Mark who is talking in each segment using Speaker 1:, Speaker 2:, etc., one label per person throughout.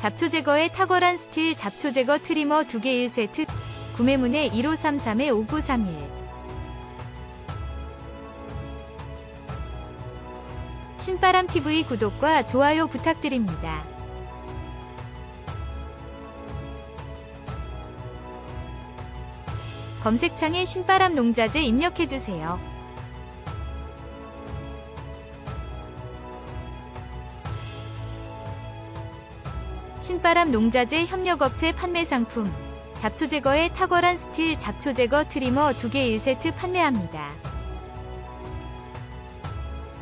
Speaker 1: 잡초 제거에 탁월한 스틸 잡초 제거 트리머 2개 1세트 구매문의 1533-5931 신바람TV 구독과 좋아요 부탁드립니다. 검색창에 신바람 농자재 입력해주세요. 신바람 농자재 협력업체 판매 상품 잡초 제거에 탁월한 스틸 잡초 제거 트리머 2개 1세트 판매합니다.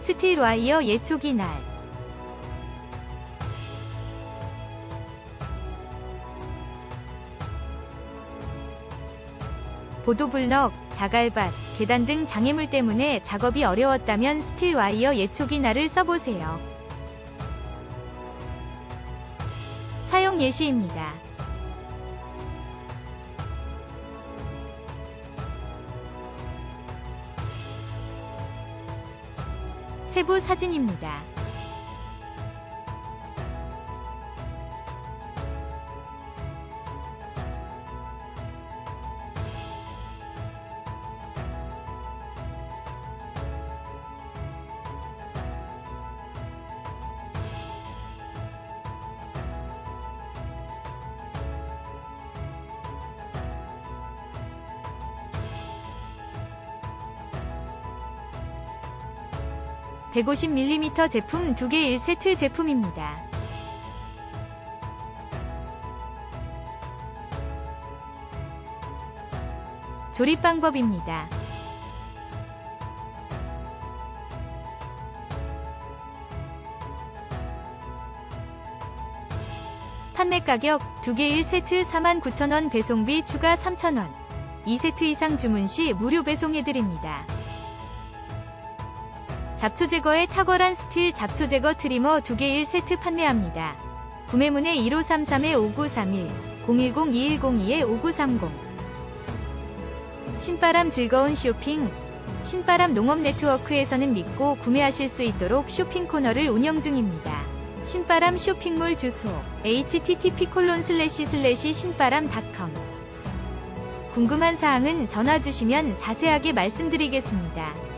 Speaker 1: 스틸 와이어 예초기 날 보도블럭, 자갈밭, 계단 등 장애물 때문에 작업이 어려웠다면 스틸 와이어 예초기 날을 써보세요. 예시입니다. 세부 사진입니다. (150mm) 제품 2개 1세트 제품입니다. 조립 방법입니다. 판매 가격 2개 1세트 49,000원 배송비 추가 3,000원 2세트 이상 주문 시 무료 배송해드립니다. 잡초 제거에 탁월한 스틸 잡초 제거 트리머 2개 1세트 판매합니다. 구매문의 1533-5931 010-2102-5930 신바람 즐거운 쇼핑 신바람 농업 네트워크에서는 믿고 구매하실 수 있도록 쇼핑 코너를 운영 중입니다. 신바람 쇼핑몰 주소 http://신바람.com 궁금한 사항은 전화 주시면 자세하게 말씀드리겠습니다.